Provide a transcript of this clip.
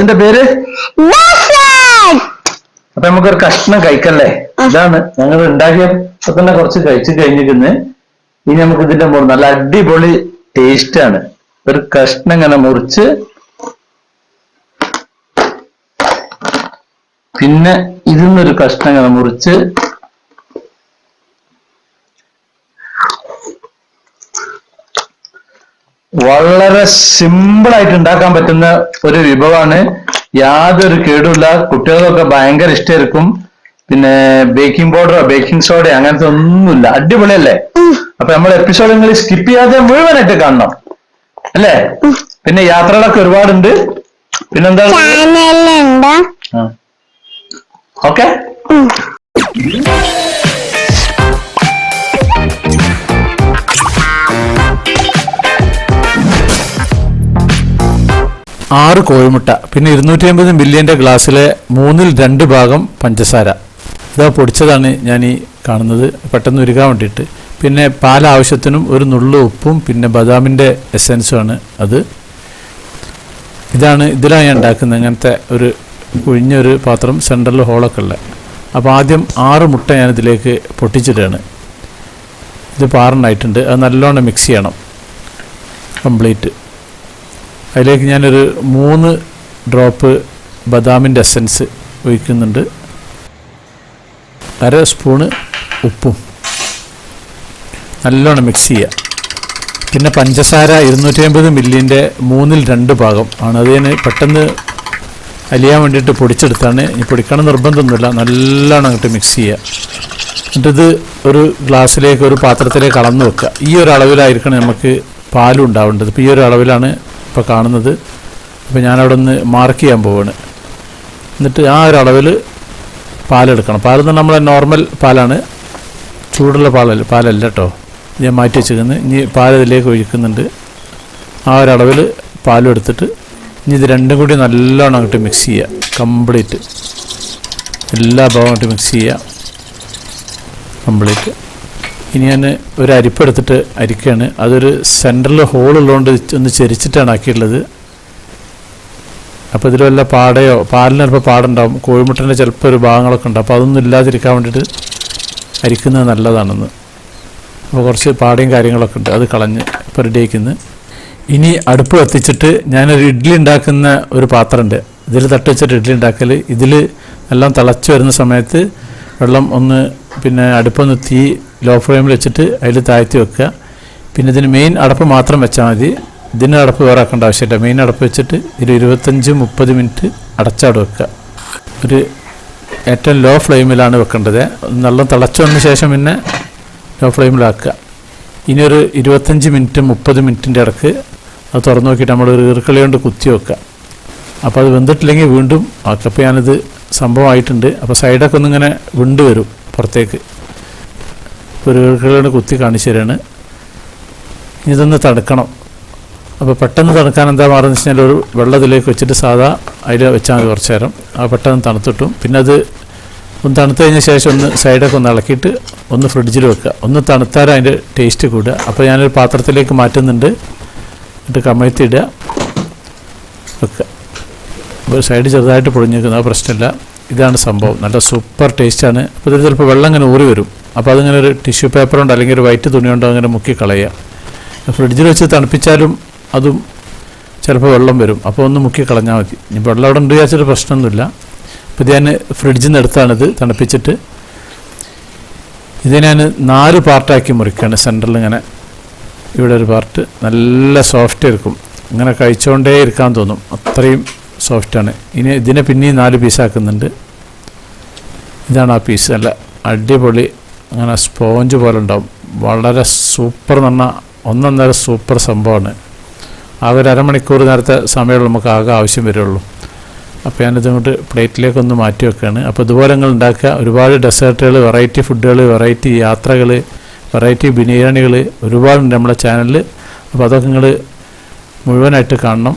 ഇതിന്റെ പേര്? അപ്പൊ അപ്പൊ നമുക്കൊരു കഷ്ണം കഴിക്കല്ലേ ഇതാണ് ഞങ്ങൾ ഉണ്ടാക്കിയ തന്നെ കുറച്ച് കഴിച്ചു കഴിഞ്ഞിരിക്കുന്നത് ഇനി നമുക്ക് ഇതിന്റെ മുറി നല്ല അടിപൊളി ടേസ്റ്റ് ആണ്. ഒരു കഷ്ണം ഇങ്ങനെ മുറിച്ച് പിന്നെ ഇതിന്നൊരു കഷ്ണം ഇങ്ങനെ മുറിച്ച് വളരെ സിമ്പിൾ ആയിട്ട് ഉണ്ടാക്കാൻ പറ്റുന്ന ഒരു വിഭവമാണ്. യാതൊരു കേടുമില്ല. കുട്ടികൾക്കൊക്കെ ഭയങ്കര ഇഷ്ടമായിരിക്കും പിന്നെ ബേക്കിംഗ് പൗഡറോ ബേക്കിംഗ് സോഡയോ അങ്ങനത്തെ ഒന്നുമില്ല. അടിപൊളിയല്ലേ? അപ്പൊ നമ്മൾ എപ്പിസോഡ് നിങ്ങൾ സ്കിപ്പ് ചെയ്യാതെ മുഴുവനായിട്ട് കാണണം. അല്ലേ? പിന്നെ യാത്രകളൊക്കെ ഒരുപാടുണ്ട്. പിന്നെന്താ ഓക്കെ? ആറ് കോഴിമുട്ട പിന്നെ ഇരുന്നൂറ്റി അമ്പത് മില്യന്റെ ഗ്ലാസ്സിലെ മൂന്നിൽ രണ്ട് ഭാഗം പഞ്ചസാര. ഇതാ പൊടിച്ചതാണ് ഞാൻ ഈ കാണുന്നത്. പെട്ടെന്ന് ഉരുകാൻ വേണ്ടിയിട്ട്. പിന്നെ പാൽ ആവശ്യത്തിനും ഒരു നുള്ളു ഉപ്പും പിന്നെ ബദാമിന്റെ എസെൻസുമാണ് അത്. ഇതാണ് ഇതിലാണ് ഞാൻ ഉണ്ടാക്കുന്നത്. അങ്ങനത്തെ ഒരു കുഴിഞ്ഞൊരു പാത്രം സെൻട്രൽ ഹോളൊക്കെ ഉള്ള. അപ്പോൾ ആദ്യം ആറ് മുട്ട ഞാൻ ഇതിലേക്ക് പൊട്ടിച്ചിടുകയാണ്. ഇത് പാറണ്ടായിട്ടുണ്ട് അത് നല്ലോണം മിക്സ് ചെയ്യണം. കംപ്ലീറ്റ് അതിലേക്ക് ഞാനൊരു മൂന്ന് ഡ്രോപ്പ് ബദാമിന്റെ എസൻസ് ഒഴിക്കുന്നുണ്ട്. അര സ്പൂണ് ഉപ്പും. നല്ലോണം മിക്സ് ചെയ്യുക. പിന്നെ പഞ്ചസാര ഇരുന്നൂറ്റി അമ്പത് മില്ലിന്റെ മൂന്നിൽ രണ്ട് ഭാഗം ആണ്. അത് ഞാൻ പെട്ടെന്ന് അലിയാൻ വേണ്ടിയിട്ട് പൊടിച്ചെടുത്താണ്. ഇനി പൊടിക്കണം നിർബന്ധമൊന്നുമില്ല. നല്ലോണം അങ്ങോട്ട് മിക്സ് ചെയ്യുക. എന്നിട്ടിത് ഒരു ഗ്ലാസ്സിലേക്ക് ഒരു പാത്രത്തിലേക്ക് അളന്ന് വെക്കുക. ഈ ഒരു അളവിലായിരിക്കണം നമുക്ക് പാലും ഉണ്ടാവേണ്ടത്. ഇപ്പോൾ ഈ ഒരു അളവിലാണ് ഇപ്പോൾ കാണുന്നത്. അപ്പോൾ ഞാനവിടെ ഒന്ന് മാർക്ക് ചെയ്യാൻ പോവാണ്. എന്നിട്ട് ആ ഒരു അളവിൽ പാലെടുക്കണം. പാൽ എന്ന് നമ്മളെ നോർമൽ പാലാണ്. ചൂടുള്ള പാലല്ല പാലല്ല കേട്ടോ ഞാൻ മാറ്റി വെച്ചിരിക്കുന്നത്. ഇനി പാൽ ഇതിലേക്ക് ഒഴിക്കുന്നുണ്ട്. ആ ഒരു അളവിൽ പാലും എടുത്തിട്ട് ഇനി ഇത് രണ്ടും കൂടി നല്ലോണം അങ്ങോട്ട് മിക്സ് ചെയ്യുക. കംപ്ലീറ്റ് എല്ലാ ഭാഗവും അങ്ങോട്ട് മിക്സ് ചെയ്യുക. കംപ്ലീറ്റ് ഇനി ഞാൻ ഒരു അരിപ്പെടുത്തിട്ട് അരിക്കുകയാണ്. അതൊരു സെന്ററിൽ ഹോളുള്ളതുകൊണ്ട് ഒന്ന് ചെരിച്ചിട്ടാണ് ആക്കിയിട്ടുള്ളത്. അപ്പോൾ ഇതിൽ വല്ല പാടയോ പാലിന് ചിലപ്പോൾ പാടുണ്ടാവും. കോഴിമുട്ടന്റെ ചിലപ്പോൾ ഒരു ഭാഗങ്ങളൊക്കെ ഉണ്ട്. അപ്പോൾ അതൊന്നും ഇല്ലാതിരിക്കാൻ വേണ്ടിയിട്ട് അരിക്കുന്നത് നല്ലതാണെന്ന്. അപ്പോൾ കുറച്ച് പാടയും കാര്യങ്ങളൊക്കെ ഉണ്ട്. അത് കളഞ്ഞ് ഇപ്പോൾ റെഡി ആക്കുന്നത് ഇനി അടുപ്പ് കത്തിച്ചിട്ട് ഞാനൊരു ഇഡ്ഡലി ഉണ്ടാക്കുന്ന ഒരു പാത്രമുണ്ട്. ഇതിൽ തട്ടുവെച്ചിട്ട് ഇഡ്ഡലി ഉണ്ടാക്കൽ ഇതിൽ എല്ലാം തിളച്ച് വരുന്ന സമയത്ത് വെള്ളം ഒന്ന് പിന്നെ അടുപ്പൊന്ന് തീ ലോ ഫ്ലെയിമിൽ വെച്ചിട്ട് അതിൽ താഴ്ത്തി വെക്കുക. പിന്നെ ഇതിന് മെയിൻ അടപ്പ് മാത്രം വെച്ചാൽ മതി. ഇതിന് അടപ്പ് വേറെ ആക്കേണ്ട ആവശ്യമില്ല. മെയിൻ അടപ്പ് വെച്ചിട്ട് ഇതിൽ ഇരുപത്തഞ്ച് മുപ്പത് മിനിറ്റ് അടച്ചാട് വെക്കുക. ഒരു ഏറ്റവും ലോ ഫ്ലെയിമിലാണ് വെക്കേണ്ടത്. നല്ല തിളച്ചു വന്ന ശേഷം പിന്നെ ലോ ഫ്ലെയിമിലാക്കുക ഇനി ഒരു ഇരുപത്തഞ്ച് മിനിറ്റ് മുപ്പത് മിനിറ്റിന്റെ ഇടയ്ക്ക് അത് തുറന്നു നോക്കിയിട്ട് നമ്മൾ ഒരു ഈർക്കളി കൊണ്ട് കുത്തി വെക്കുക. അപ്പോൾ അത് വെന്തിട്ടില്ലെങ്കിൽ വീണ്ടും ആക്കുക അപ്പോൾ ഞാനിത് സംഭവമായിട്ടുണ്ട്. അപ്പോൾ സൈഡൊക്കെ ഒന്നിങ്ങനെ വിണ്ട് വരും പുറത്തേക്ക്. ഒരു കുത്തി കാണിച്ചു തരാണ്. ഇതൊന്ന് തടുക്കണം അപ്പോൾ പെട്ടെന്ന് തണുക്കാൻ എന്താ മാറുന്നത് വെച്ച് കഴിഞ്ഞാൽ ഒരു വെള്ളത്തിലേക്ക് വെച്ചിട്ട് സാധാ അതിൽ വെച്ചാൽ മതി കുറച്ച് നേരം. ആ പെട്ടെന്ന് തണുത്തിട്ടും. പിന്നെ അത് ഒന്ന് തണുത്ത് കഴിഞ്ഞ ശേഷം ഒന്ന് സൈഡൊക്കെ ഒന്ന് ഇളക്കിയിട്ട് ഒന്ന് ഫ്രിഡ്ജിൽ വെക്കുക. ഒന്ന് തണുത്താൽ അതിന്റെ ടേസ്റ്റ് കൂടുക. അപ്പോൾ ഞാനൊരു പാത്രത്തിലേക്ക് മാറ്റുന്നുണ്ട്. എന്നിട്ട് കമഴ്ത്തിയിടുക സൈഡ് ചെറുതായിട്ട് പൊളിഞ്ഞേക്കുന്ന ആ പ്രശ്നമില്ല. ഇതാണ് സംഭവം. നല്ല സൂപ്പർ ടേസ്റ്റാണ് അപ്പോൾ ഇതിൽ ചിലപ്പോൾ വെള്ളം ഇങ്ങനെ ഊറി വരും. അപ്പോൾ അതിങ്ങനെ ഒരു ടിഷ്യൂ പേപ്പർ കൊണ്ട് അല്ലെങ്കിൽ ഒരു വൈറ്റ് തുണി കൊണ്ടോ അങ്ങനെ മുക്കി കളയുക. ഫ്രിഡ്ജിൽ വെച്ച് തണുപ്പിച്ചാലും അതും ചിലപ്പോൾ വെള്ളം വരും. അപ്പോൾ ഒന്ന് മുക്കി കളഞ്ഞാൽ മതി. ഇനി വെള്ളം അവിടെ ഉണ്ട് വിചാരിച്ചിട്ട് പ്രശ്നമൊന്നുമില്ല. അപ്പോൾ ഇത് ഞാൻ ഫ്രിഡ്ജിൽ നിന്ന് എടുത്താണിത് തണുപ്പിച്ചിട്ട്. ഇത് ഞാൻ നാല് പാർട്ടാക്കി മുറിക്കുകയാണ് സെന്ററിൽ ഇങ്ങനെ. ഇവിടെ ഒരു പാർട്ട് നല്ല സോഫ്റ്റ് ഇരിക്കും ഇങ്ങനെ കഴിച്ചുകൊണ്ടേ ഇരിക്കാൻ തോന്നും. അത്രയും സോഫ്റ്റാണ്. ഇനി ഇതിനെ പിന്നെയും നാല് പീസാക്കുന്നുണ്ട്. ഇതാണ് ആ പീസ്. അല്ല അടിപൊളി അങ്ങനെ സ്പോഞ്ച് പോലെ ഉണ്ടാവും. വളരെ സൂപ്പർ എന്ന് ഒന്നൊന്നര സൂപ്പർ സംഭവമാണ്. ആ ഒരു അരമണിക്കൂർ നേരത്തെ സമയമുള്ള നമുക്ക് ആകെ ആവശ്യം വരുള്ളൂ. അപ്പോൾ ഞാനിത് ഇങ്ങോട്ട് പ്ലേറ്റിലേക്കൊന്ന് മാറ്റി വെക്കുകയാണ്. അപ്പോൾ ഇതുപോലെ നിങ്ങൾ ഉണ്ടാക്കുക. ഒരുപാട് ഡെസേർട്ടുകൾ വെറൈറ്റി ഫുഡുകൾ വെറൈറ്റി യാത്രകൾ വെറൈറ്റി ബിരിയാണികൾ ഒരുപാടുണ്ട് നമ്മുടെ ചാനലിൽ. അപ്പോൾ അതൊക്കെ നിങ്ങൾ മുഴുവനായിട്ട് കാണണം.